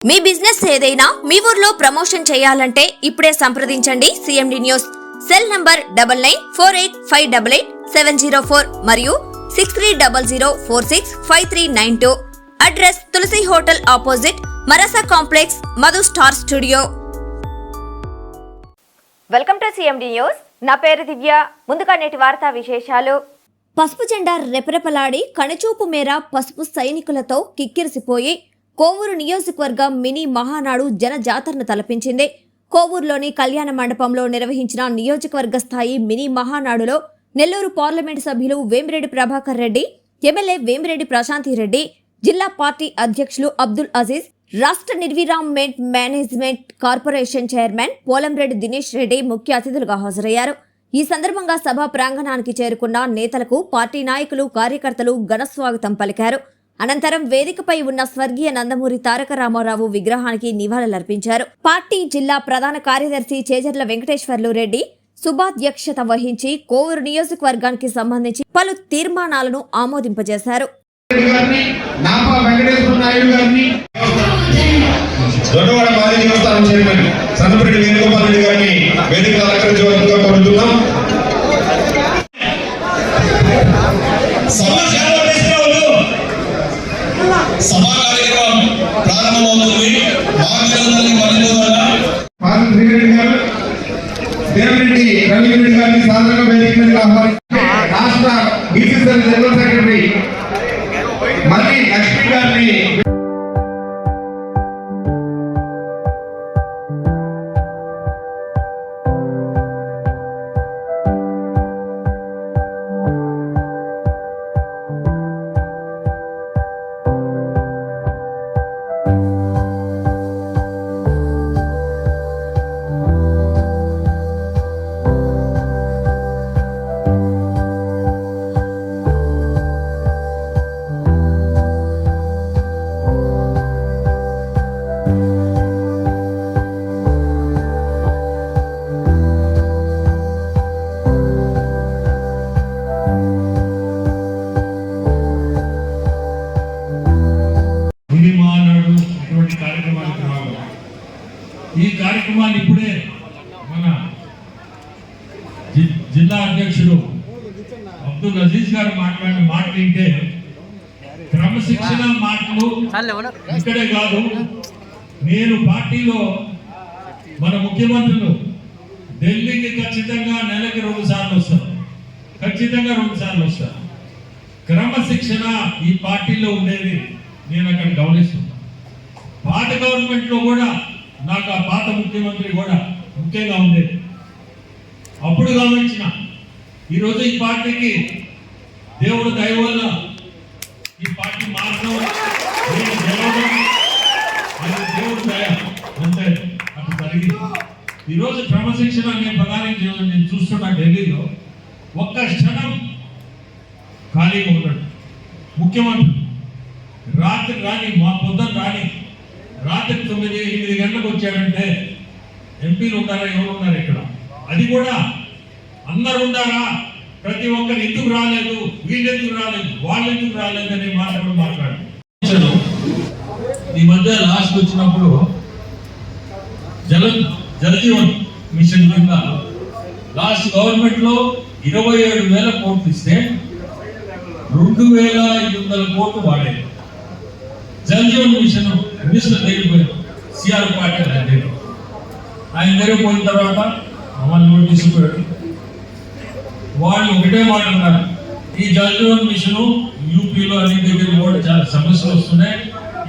మీ business ఏదైనా మీ ఊర్లో promotion చేయాలంటే ఇప్పుడే సంప్రదించండి CMD news cell number double nine four eight five double eight seven zero four మరియు six three double zero four six five three nine two. Address Tulasi hotel opposite మరసా complex Madhu star studio. Welcome to CMD news నా పేరు దివ్య. ముందుగా నేటి వార్తా విశేషాలు. పసుపు జెండా రెపరెపలాడి కనుచూపు మేర పసుపు సైనికులతో కిక్కిరిసిపోయి కోవూరు నియోజకవర్గం మినీ మహానాడు జన జాతరను తలపించింది. కోవూరులోని కళ్యాణ మండపంలో నిర్వహించిన నియోజకవర్గ స్థాయి మినీ మహానాడులో నెల్లూరు పార్లమెంటు సభ్యులు వేమిరెడ్డి ప్రభాకర్ రెడ్డి ఎమ్మెల్యే వేమిరెడ్డి ప్రశాంతి రెడ్డి జిల్లా పార్టీ అధ్యక్షులు అబ్దుల్ అజీజ్ రాష్ట్ర environment management corporation chairman Polamreddy Dinesh Reddy ముఖ్య అతిథులుగా హాజరయ్యారు. ఈ సందర్భంగా సభ ప్రాంగణానికి చేరుకున్న నేతలకు పార్టీ నాయకులు కార్యకర్తలు ఘన స్వాగతం పలికారు. అనంతరం వేదికపై ఉన్న స్వర్గీయ నందమూరి తారక రామారావు విగ్రహానికి నివాళులర్పించారు పార్టీ జిల్లా ప్రధాన కార్యదర్శి చేజర్ల వెంకటేశ్వర్లు రెడ్డి శుభాధ్యక్షత వహించి కోవూరు నియోజకవర్గానికి సంబంధించి పలు తీర్మానాలను ఆమోదింపజేశారు. వేదిక రాష్ట్ర జనరల్ సెక్రటరీ మళ్ళీ లక్ష్మి గారిని ఇక్కడే కాదు నేను పార్టీలో మన ముఖ్యమంత్రులు ఢిల్లీకి ఖచ్చితంగా నెలకి రెండు సార్లు వస్తారు. ఖచ్చితంగా రెండు సార్లు వస్తారు. క్రమశిక్షణ ఈ పార్టీలో ఉండేది నేను అక్కడ గమనిస్తున్నా పాత గవర్నమెంట్లో కూడా నాకు ఆ పాత ముఖ్యమంత్రి కూడా ముఖ్యంగా ఉండేది. అప్పుడు గమనించిన ఈరోజు ఈ పార్టీకి దేవుడు దయ వల్ల ఈ పార్టీ మార్గం ఈరోజు క్రమశిక్షణ అనే పదానికి నేను చూస్తున్నా ఢిల్లీలో. ఒక్క క్షణం ఖాళీగా ఉన్నాడు ముఖ్యమంత్రి రాత్రి రాని మా పొద్దున రాని రాత్రి తొమ్మిది ఎనిమిది గంటలకు వచ్చాడంటే ఎంపీలు ఉన్నారా ఎవరు ఉన్నారు ఇక్కడ? అది కూడా అందరు ఉన్నారా ప్రతి ఒక్కరు ఎందుకు రాలేదు? వీళ్ళు ఎందుకు రాలేదు? వాళ్ళు ఎందుకు రాలేదు అనే మాట కూడా మాట్లాడు మధ్య లాస్ట్ వచ్చినప్పుడు జల జలజీవన్ మిషన్ కింద లాస్ట్ గవర్నమెంట్లో ఇరవై ఏడు వేల కోట్లు ఇస్తే రెండు వేల ఐదు వందల కోట్లు వాడారు జలజీవన్ మిషన్ మినిస్టర్ దగ్గరికి సిఆర్ పాటిల్ ఆయన దగ్గర ఆయన దగ్గర పోయిన తర్వాత మమ్మల్ని నోటీసు వాళ్ళు ఒకటే మాట అన్నారు. ఈ జలజీవన్ మిషన్ యూపీలో అన్ని దగ్గర కూడా చాలా సమస్యలు వస్తున్నాయి.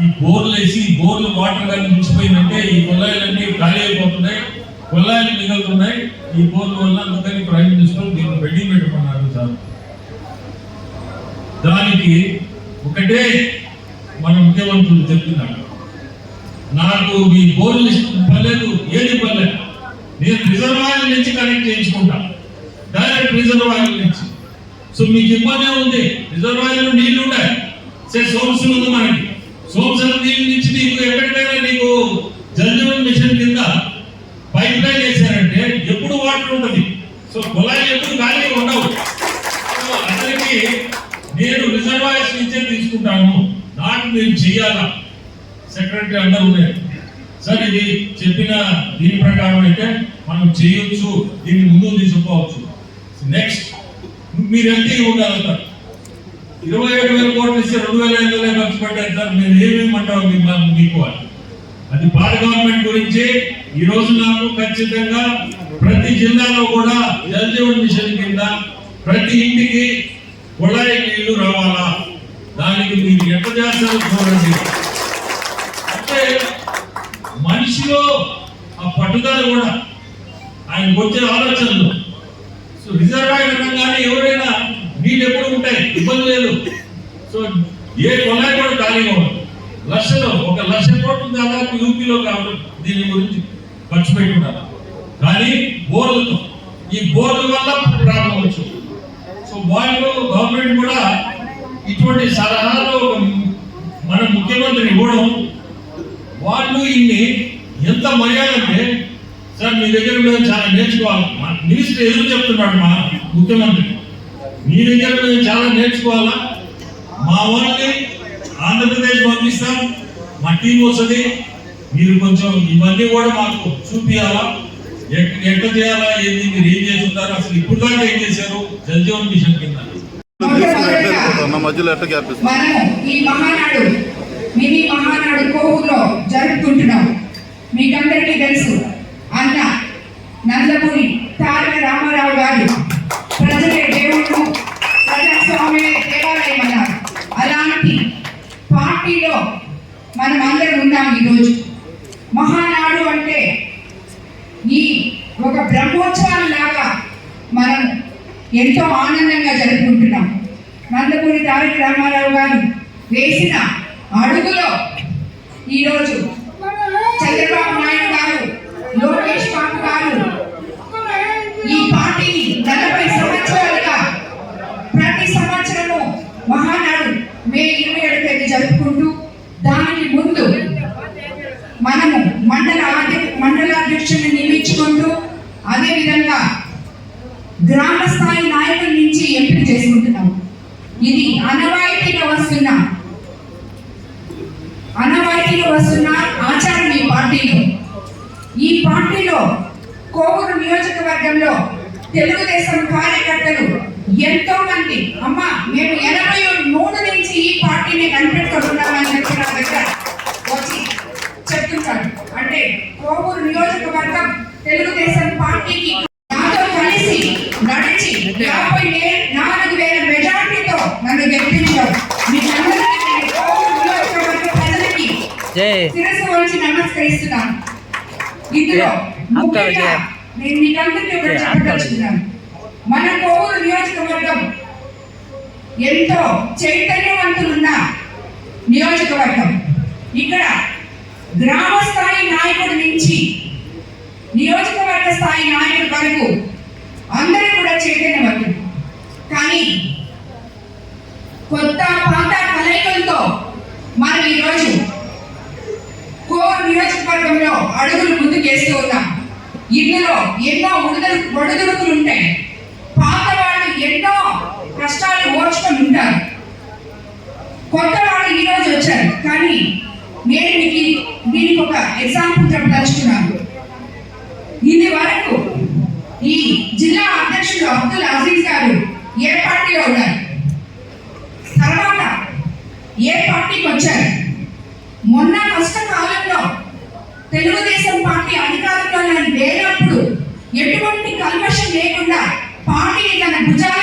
ఈ బోర్లు వేసి ఈ బోర్లు వాటర్ కానీ మించిపోయిందంటే ఈ కొల్లాయిలన్నీ ఖాళీ అయిపోతున్నాయి కొల్లాయిలు మిగులుతున్నాయి. ఈ బోర్ల వల్ల అందుకని ప్రైమ్ మినిస్టర్ దీన్ని బెడ్డింగ్ పెట్టుకున్నారు సార్. దానికి ఒకటే మన ముఖ్యమంత్రులు చెప్తున్నాడు నాకు మీ బోర్లు పర్లేదు ఏది పర్లేదు. నేను రిజర్వాయర్ నుంచి కనెక్ట్ చేయించుకుంటా. డైరెక్ట్ రిజర్వాయర్ నుంచి. సో మీకు ఇబ్బంది ఉంది రిజర్వాయర్లు నీళ్ళు ఉన్నాయి సే సోర్స్ ఉంది మనకి. సోర్స్ నీళ్ళ నుంచి నీకు ఎక్కడికైనా నీకు జల్జీవన్ మిషన్ కింద పైప్ లైన్ వేసారంటే ఎప్పుడు వాటర్ ఉంటుంది సో కుళాయిలు ఎప్పుడు ఖాళీ ఉండవు. సో అందరికీ నేను రిజర్వాయర్స్ నుంచే తీసుకుంటాను. నాకు నేను చెయ్యాలా? సెక్రటరీ అందరూ ఉన్నారు. సార్ ఇది చెప్పిన దీని ప్రకారం అయితే మనం చేయొచ్చు. దీన్ని ముందు తీసుకోవచ్చు నెక్స్ట్ మీరు ఎంత ఇవ్వగలుగుతారు ఇరవై ఏడు వేల కోట్లు ఇచ్చి రెండు వేల ఐదు వేల ఖర్చు పెట్టారు సార్ మీరు ఏమేమంటారు మీ- మీకు అది పాత గవర్నమెంట్ గురించి ఈ రోజు నాకు ఖచ్చితంగా ప్రతి జిల్లాలో కూడా జల్జీవన్ మిషన్ కింద ప్రతి ఇంటికి కుళాయి నీళ్ళు రావాలా? దానికి మీరు ఎంత చేస్తారో చూడండి. అంటే మనిషిలో ఆ పట్టుదల కూడా ఆయనకు వచ్చే ఆలోచనలు. సో రిజర్వాయర్ అనగానే ఎవరైనా నీళ్ళు ఎప్పుడు ఉంటాయి? ఇబ్బంది లేదు. సో ఏ కొలాయి కూడా ఖాళీగా ఉండదు. లక్షలో ఒక లక్ష కోట్లు దాదాపు యూపీలో కాబట్టి దీని గురించి ఖర్చు పెట్టున్నారు కానీ బోర్లతో ఈ బోర్ల వల్ల ప్రాబ్లం వచ్చు సో వాళ్ళు గవర్నమెంట్ కూడా ఇటువంటి సలహాలు మన ముఖ్యమంత్రి ఇవ్వడం వాళ్ళు ఇన్ని ఎంత మర్యాదంటే సార్ మీ దగ్గర చాలా నేర్చుకోవాలి. మా మినిస్టర్ ఎదురు చెప్తున్నాడు మా ముఖ్యమంత్రి. మీ దగ్గర మేము చాలా నేర్చుకోవాలా? మా వాళ్ళని ఆంధ్రప్రదేశ్ పంపిస్తాం మా టీం వస్తుంది. మీరు కొంచెం ఇవన్నీ కూడా మాకు చూపియాలా? ఎక్- ఎట్లా చేయాలా? ఏంది? మీరు ఏం చేస్తుంటారు? అసలు ఇప్పుడు దాకా ఏం చేశారు? జల్ జీవన్ మిషన్ కింద. నా మధ్యలో ఎట్ట గ్యాప్ ఇస్తుంది మనము ఈ మహానాడు మినీ మహానాడు కోవూరులో జరుపుకుంటున్నాం. మీకందరికీ తెలుసు అన్న నందమూరి తారక రామారావు గారు మనం అందరం ఉన్నాం ఈరోజు. మహానాడు అంటే ఈ ఒక బ్రహ్మోత్సవం లాగా మనం ఎంతో ఆనందంగా జరుపుకుంటున్నాం. నందమూరి తారక రామారావు గారు వేసిన అడుగులో ఈరోజు నియోజకవర్గం. ఇక్కడ గ్రామ స్థాయి నాయకుడి నుంచి నియోజకవర్గ స్థాయి నాయకుడి వరకు అందరూ కూడా చైతన్యవంతులు కానీ కొత్త పాత కలయికలతో మనం ఈరోజు కోర్ నియోజకవర్గంలో అడుగులు ముందుకేస్తూ ఉన్నాం. ఇందులో ఎన్నో ఉడుదలు ఒడుదుడుకులు ఉంటాయి. పాత వాళ్ళు ఎన్నో కష్టాలు ఓర్చుకొని ఉంటారు. కొత్తవాడు ఈ రోజు వచ్చారు. కానీ నేను మీకు దీనికి ఒక ఎగ్జాంపుల్ చెప్పదలుచుకున్నాను. ఇది వరకు ఈ జిల్లా అధ్యక్షుడు అబ్దుల్ అజీజ్ గారు ఏ పార్టీలో ఉన్నారు? తర్వాత ఏ పార్టీకి వచ్చారు? మొన్న కష్టకాలంలో తెలుగుదేశం పార్టీ అధికారంలో లేనప్పుడు ఎటువంటి కల్మషం లేకుండా పార్టీని తన భుజాల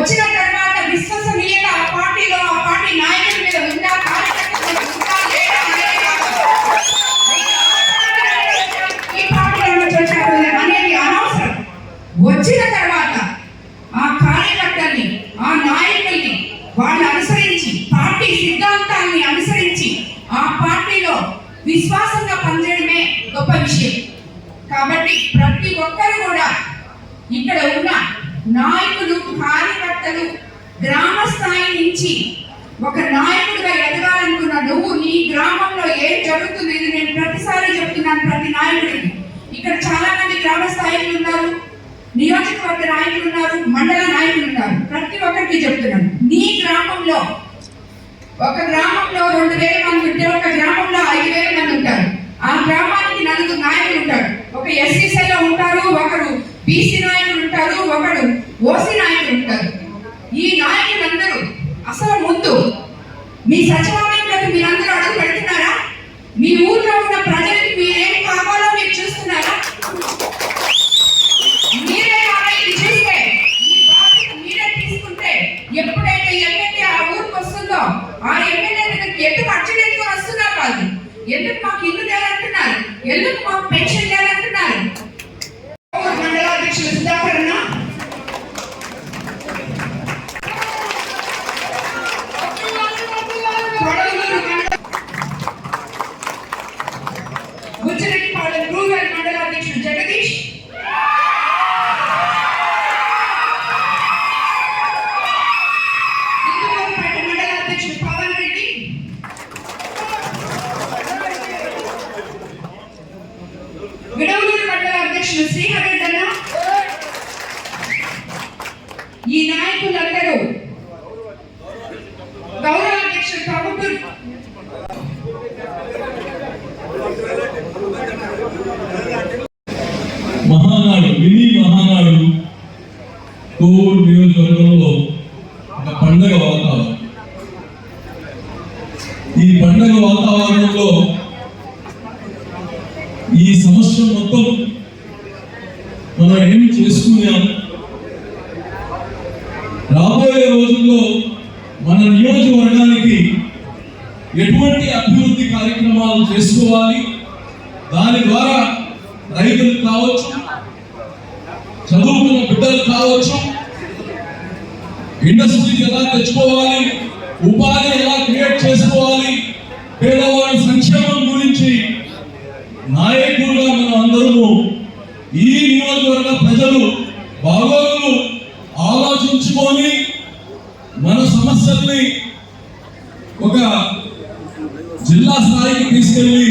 వచ్చిన నాయకుడిగా ఎదగాలనుకున్న నువ్వు నీ గ్రామంలో ఏం జరుగుతుంది ఇది నేను ప్రతిసారి చెప్తున్నాను ప్రతి నాయకుడికి. ఇక్కడ చాలా మంది గ్రామ స్థాయిలు ఉన్నారు నియోజకవర్గ నాయకులు ఉన్నారు మండల నాయకులు ఉన్నారు. ప్రతి ఒక్కరికి చెప్తున్నాను. నీ గ్రామంలో ఒక గ్రామంలో రెండు వేల మంది ఉంటే ఒక గ్రామంలో ఐదు వేల మంది ఉంటారు. ఆ గ్రామానికి నలుగురు నాయకులు ఉంటారు. ఒక ఎస్సీసీలో ఉంటారు ఒకరు బీసీ నాయకులు ఉంటారు ఒకడు ఓసీ నాయకులు ఉంటారు. ఈ నాయకులందరూ అసలు ముందు మీ సచివాలయంలోకి మీరందరూ అడుగు పెడుతున్నారా? జగదీష్ కోవూరు నియోజకవర్గంలో ఒక పండగ వాతావరణం. ఈ పండగ వాతావరణంలో ఈ సంవత్సరం మొత్తం మనం ఏం చేసుకున్నాం? రాబోయే రోజుల్లో మన నియోజకవర్గానికి ఎటువంటి అభివృద్ధి కార్యక్రమాలు చేసుకోవాలి? ఇండస్ట్రీ ఎలా తెచ్చుకోవాలి ఉపాధి ఎలా క్రియేట్ చేసుకోవాలి పేదవారి సంక్షేమం గురించి నాయకులుగా మనం అందరము ఈ నియోజకవర్గ ప్రజలు బాగోగులు ఆలోచించుకొని మన సమస్యల్ని ఒక జిల్లా స్థాయికి తీసుకెళ్ళి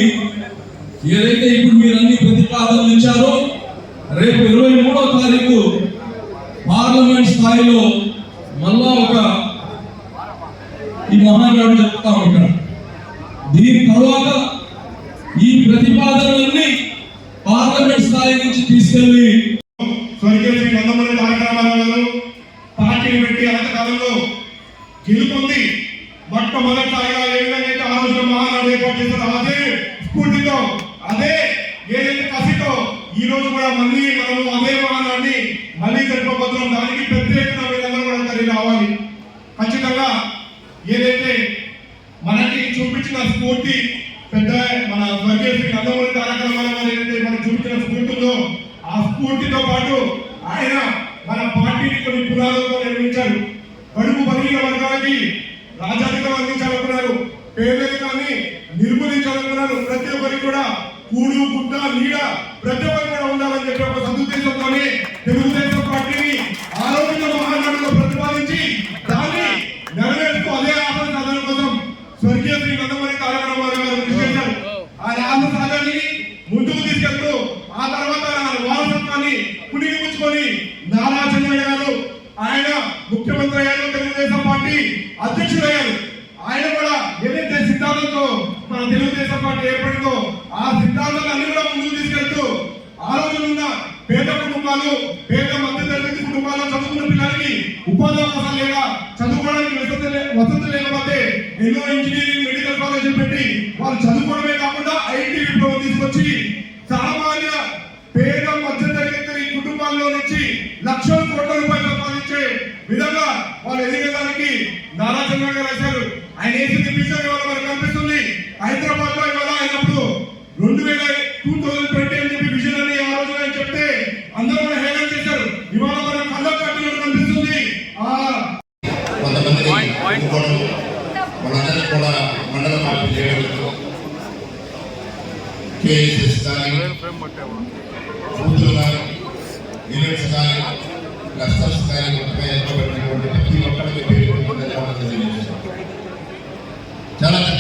ఏదైతే ఇప్పుడు మీరు అన్ని ప్రతిపాదనలు ఇచ్చారో రేపు ఇరవై మూడో తారీఖు పార్లమెంట్ స్థాయిలో మళ్ళా ఒక ఈ మహానాడు చెప్తాం ఇక్కడ దీని తర్వాత ఈ ప్రతిపాదనలన్నీ పార్లమెంట్ స్థాయి నుంచి తీసుకెళ్ళి స్వర్గీయ శ్రీ నందమూరి తారక రామారావు గారు పార్టీని పెట్టి అనంతకాలంలో గెలుపొంది మొట్టమొదటిసారిగా ఏ విధంగా అయితే ఆ రోజున మహానాడు ఏర్పాటు చేశారో అదే స్ఫూర్తితో అదే ఏదైతే కసితో ఈ రోజు కూడా మళ్ళీ మనము అదే మహానాడిని మళ్ళీ జరపబోతున్నాం దానికి ప్రత్యేకంగా మీరందరూ కూడా తరలి రావాలి ఖచ్చితంగా ఏదైతే మనకి చూపించిన స్ఫూర్తి పెద్ద మన స్వర్గీయ నందమూరి తారక రామారావు ఏంటంటే మనం చూపించిన స్ఫూర్తి ఉందో ఆ స్ఫూర్తితో పాటు ఆయన మన పార్టీని కొన్ని పునాదులతో నిర్మించారు. కడుపు బలిగిన వర్గాలకి రాజాధికారం అందించాలనుకున్నారు. పేదరికాన్ని నిర్మూలించాలనుకున్నారు. ప్రతి ఒక్కరికి కూడా కూడు గుడ్డ నీడ ప్రతి ఒక్కరికి కూడా ఉండాలని చెప్పి ఒక సదుద్దేశంతోనే తెలుగుదేశం పార్టీని ఆ రోజున మహానాడులో ప్రతిపాదించి దాన్ని నెరవేరుస్తూ అదే ఆశల సాధన కోసం స్వర్గీయ శ్రీ నందమూరి తారక రామారావు గారు కృషి చేశారు ఆ ఆశ సాధనని ముందుకు తీసుకెళ్తూ ఆ తర్వాత ఆయన వారసత్వాన్ని పుణిగిపుచ్చుకొని నారా చంద్రయ్య గారు ఆయన ముఖ్యమంత్రి అయ్యారు తెలుగుదేశం పార్టీ అధ్యక్షుడయ్యారు ఆయన కూడా ఏదైతే సిద్ధాంతంతో మన తెలుగుదేశం పార్టీ ఏర్పడిందో ఆ సిద్ధాంతాలన్నీ కూడా ముందుకు తీసుకెళ్తూ ఆ రోజులున్న పేద కుటుంబాలు పేద మధ్య తరగతి కుటుంబాల్లో చదువుకున్న పిల్లలకి ఉపాధి అవకాశాలు లేక చదువుకోవడానికి వసతి లే- వసతి లేకపోతే ఎన్నో ఇంజనీరింగ్ మెడికల్ కాలేజీలు పెట్టి వాళ్ళు చదువుకోవడమే కాకుండా ఐటీ విప్లవం తీసుకొచ్చి సామాన్య పేద మధ్య కుటుంబాల్లో నుంచి లక్షల కోట్ల రూపాయలు సంపాదించే విధంగా వాళ్ళు ఎదిగడానికి నారా చంద్రబాబు గారు రాశారు ఆయన వేసింది విషయం ఇవాళ మనకు కనిపిస్తుంది. హైదరాబాద్లో ఇవాళ అయినప్పుడు రెండు వేల టూ థౌసండ్ ట్వంటీ అని చెప్పి విజన్ అని ఆ రోజు ఆయన చెప్తే అందరూ కూడా హేళన చేశారు. ఇవాళ మన కళ్ళ కట్టినట్టు కనిపిస్తుంది. వాళ్ళందరినీ కూడా మండల పార్టీ చేయవచ్చు కేఎస్ఎస్ కానీ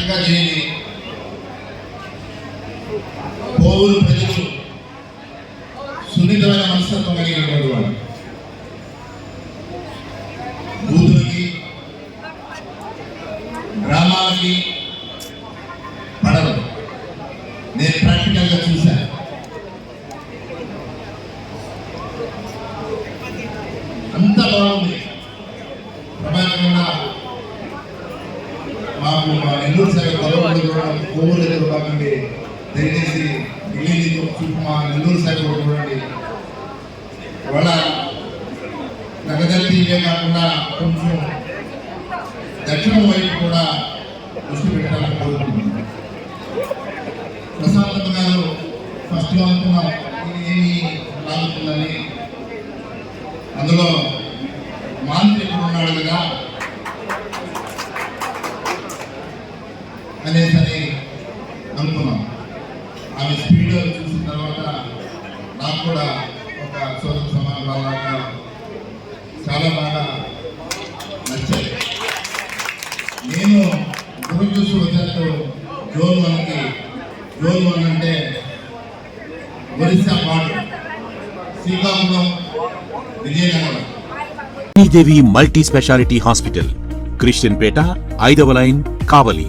చక్కగా దీనిని పోవులు ప్రజలు సున్నితమైన మనస్తత్వం కలిగినటువంటి వాడు. బూతులకి గ్రామాలకి పడదు నేను ప్రాక్టికల్గా చూశాను అంత బాగుంది. ప్రమాణంగా మాకు మా నెల్లూరు సైడ్ గొడవలు చూడడం కోవూరు దగ్గర కాకండి దయచేసి ఢిల్లీ చూపు మా నెల్లూరు సైడ్ చూడండి. వాళ్ళ నగదల్లి ఇవే కాకుండా కొంచెం దక్షిణం వైపు కూడా దృష్టి పెట్టాలని కోరుకుంటున్నాను ప్రశాంత్ గారు ఫస్ట్ అనుకున్నాం ఏమి రాలుతుందని అందులో మాంత్రికుడు ఉన్నాడు కదా? అనేసి అని అనుకున్నాం. ఆమె స్పీడ్ చూసిన తర్వాత నాకు కూడా ఒక సోదర సమానం సమానంలాగా చాలా బాగా నచ్చాయి. నేను గురు చూసి వచ్చినట్టు జోన్ వన్కి జోన్ వన్ అంటే Orissa border Srikakulam Vizianagaram. Sridevi multi speciality hospital Christianpeta ఐదవ line Kavali.